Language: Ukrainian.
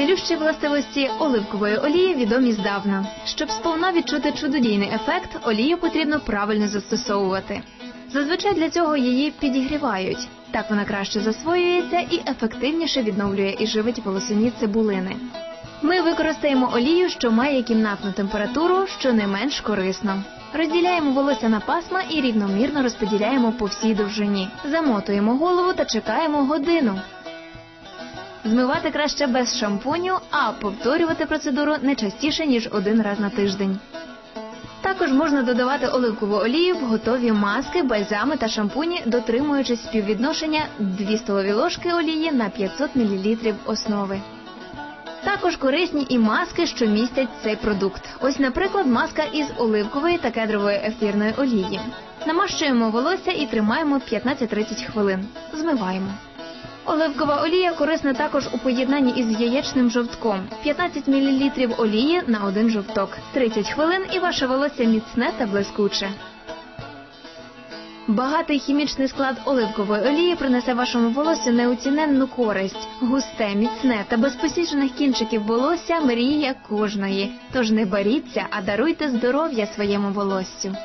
Цілющі властивості оливкової олії відомі здавна. Щоб сповна відчути чудодійний ефект, олію потрібно правильно застосовувати. Зазвичай для цього її підігрівають. Так вона краще засвоюється і ефективніше відновлює і живить волосяні цибулини. Ми використаємо олію, що має кімнатну температуру, що не менш корисно. Розділяємо волосся на пасма і рівномірно розподіляємо по всій довжині. Замотуємо голову та чекаємо годину. Змивати краще без шампуню, а повторювати процедуру не частіше ніж один раз на тиждень. Також можна додавати оливкову олію в готові маски, бальзами та шампуні, дотримуючись співвідношення 2 столові ложки олії на 500 мл основи. Також корисні і маски, що містять цей продукт. Ось, наприклад, маска із оливкової та кедрової ефірної олії. Намащуємо волосся і тримаємо 15-30 хвилин. Змиваємо. Оливкова олія корисна також у поєднанні із яєчним жовтком. 15 мл олії на один жовток. 30 хвилин і ваше волосся міцне та блискуче. Багатий хімічний склад оливкової олії принесе вашому волоссю неоціненну користь. Густе, міцне та без посіжених кінчиків волосся мрія кожної. Тож не боріться, а даруйте здоров'я своєму волоссю.